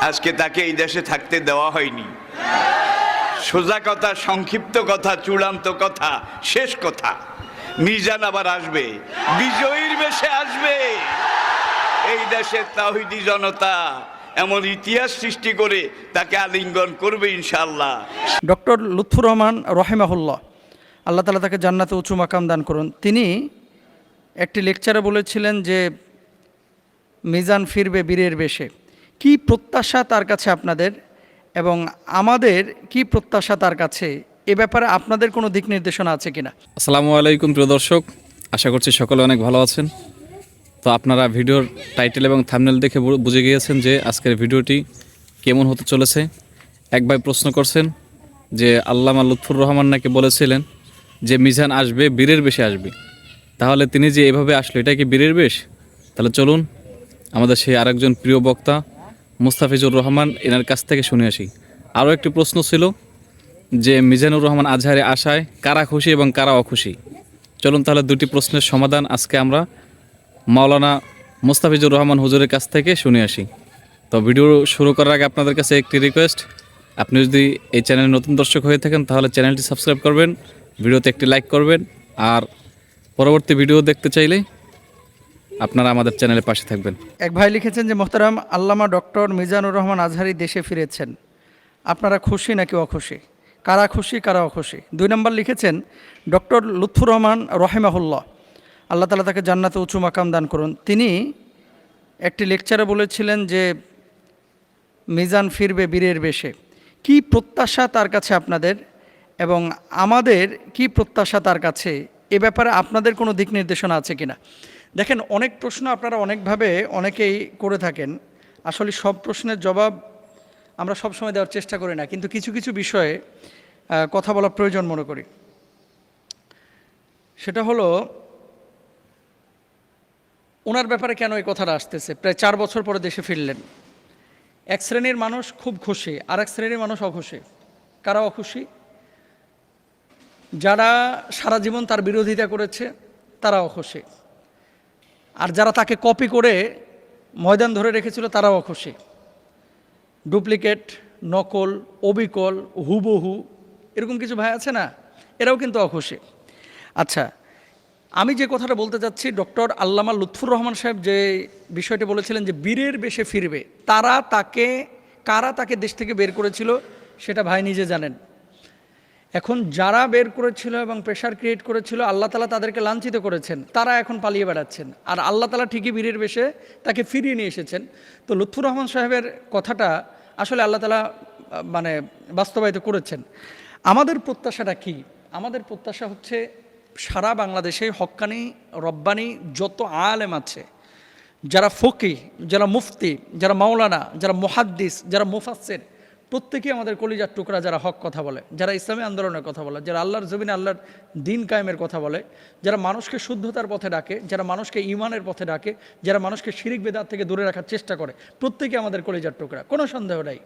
আজকে তাকে এই দেশে থাকতে দেওয়া হয়নি। সোজা কথা, সংক্ষিপ্ত কথা, চূড়ান্ত কথা, শেষ কথা। মিজান আবার আসবে। বিজয়ীর বেশে আসবে। এই দেশের তাহিদি জনতা এমন ইতিহাস সৃষ্টি করে তাকে আলিঙ্গন করবে ইনশাল্লাহ ডক্টর লুৎফুর রহমান রহেমাহুল্লাহ, আল্লাহ তালা তাকে জান্নাতে উঁচু মাকাম দান করুন। তিনি একটি লেকচারে বলেছিলেন যে, মিজান ফিরবে বীরের বেশে। কি প্রত্যাশা তার কাছে আপনাদের এবং আমাদের কি প্রত্যাশা তার কাছে? এ ব্যাপারে আপনাদের কোনো দিক নির্দেশনা আছে কিনা? আসসালামু আলাইকুম প্রিয় দর্শক, আশা করছি সকলে অনেক ভালো আছেন। তো আপনারা ভিডিওর টাইটেল এবং থামনেল দেখে বুঝে গিয়েছেন যে আজকের ভিডিওটি কেমন হতে চলেছে। এক ভাই প্রশ্ন করছেন যে, আল্লামা লুৎফুর রহমান নাকি বলেছিলেন যে, মিজান আসবে, বীরের বেশে আসবে। তাহলে তিনি যে এভাবে আসলো, এটা কি বীরের বেশ? তাহলে চলুন, আমাদের সেই আরেকজন প্রিয় বক্তা মুস্তাফিজুর রহমান এনার কাছ থেকে শুনে আসি। আরও একটি প্রশ্ন ছিল যে, মিজানুর রহমান আজহারে আশায় কারা খুশি এবং কারা অখুশি? চলুন তাহলে দুটি প্রশ্নের সমাধান আজকে আমরা মাওলানা মুস্তাফিজুর রহমান হুজুরের কাছ থেকে শুনে আসি। তো ভিডিও শুরু করার আগে আপনাদের কাছে একটি রিকোয়েস্ট আপনি যদি এই চ্যানেলে নতুন দর্শক হয়ে থাকেন, তাহলে চ্যানেলটি সাবস্ক্রাইব করবেন, ভিডিওতে একটি লাইক করবেন, আর পরবর্তী ভিডিও দেখতে চাইলে আপনারা আমাদের চ্যানেলের পাশে থাকবেন। এক ভাই লিখেছেন যে, মোহতারাম আল্লামা ডক্টর মিজানুর রহমান আজহারি দেশে ফিরেছেন। আপনারা খুশি নাকি অখুশি? কারা খুশি, কারা অখুশি? দুই নম্বর লিখেছেন, ডক্টর লুৎফুর রহমান রহেমাহুল্লাহ, আল্লাহ তালা তাকে জান্নাতে উঁচু মাকাম দান করুন। তিনি একটি লেকচারে বলেছিলেন যে, মিজান ফিরবে বীরের বেশে। কি প্রত্যাশা তার কাছে আপনাদের? এবং আমাদের কি প্রত্যাশা তার কাছে? এ ব্যাপারে আপনাদের কোনো দিক নির্দেশনা আছে কিনা? দেখেন, অনেক প্রশ্ন আপনারা অনেকভাবে অনেকেই করে থাকেন। আসলে সব প্রশ্নের জবাব আমরা সব সময় দেওয়ার চেষ্টা করি না, কিন্তু কিছু কিছু বিষয়ে কথা বলা প্রয়োজন মনে করি। সেটা হলো, ওনার ব্যাপারে কেন এই কথাটা আসতেছে? প্রায় চার বছর পরে দেশে ফিরলেন। এক শ্রেণির মানুষ খুব খুশি আর এক শ্রেণির মানুষ অখুশি। কারা অখুশি? যারা সারা জীবন তার বিরোধিতা করেছে, তারা অখুশি। আর যারা তাকে কপি করে ময়দান ধরে রেখেছিল, তারাও অখুশি ডুপ্লিকেট নকল, অবিকল, হুবহু, এরকম কিছু ভাই আছে না? এরাও কিন্তু অখুশি। আচ্ছা আমি যে কথাটা বলতে চাচ্ছি, ডক্টর আল্লামা লুৎফুর রহমান সাহেব যে বিষয়টি বলেছিলেন যে বীরের বেশে ফিরবে, তারা তাকে, কারা তাকে দেশ থেকে বের করেছিল, সেটা ভাই নিজে জানেন। এখন যারা বের করেছিল এবং প্রেশার ক্রিয়েট করেছিল, আল্লাহ তালা তাদেরকে লাঞ্ছিত করেছেন, তারা এখন পালিয়ে বেড়াচ্ছেন। আর আল্লাহ তালা ঠিকই বীরের বেশে তাকে ফিরিয়ে নিয়ে এসেছেন। তো লুৎফুর রহমান সাহেবের কথাটা আসলে আল্লাহ তালা মানে বাস্তবায়িত করেছেন। আমাদের প্রত্যাশাটা কি? আমাদের প্রত্যাশা হচ্ছে সারা বাংলাদেশে হক্কানি রব্বানি যত আলেম আছে, যারা ফকি যারা মুফতি, যারা মাওলানা, যারা মুহাদ্দিস, যারা মুফাসের প্রত্যেকেই আমাদের কলিজার টুকরা যারা হক কথা বলে, যারা ইসলামী আন্দোলনের কথা বলে, যারা আল্লাহর জমিনে আল্লাহর দিন কায়েমের কথা বলে, যারা মানুষকে শুদ্ধতার পথে ডাকে, যারা মানুষকে ইমানের পথে ডাকে, যারা মানুষকে শিরিক বেদার থেকে দূরে রাখার চেষ্টা করে প্রত্যেকে আমাদের কলিজার টুকরা। কোনো সন্দেহ নাই।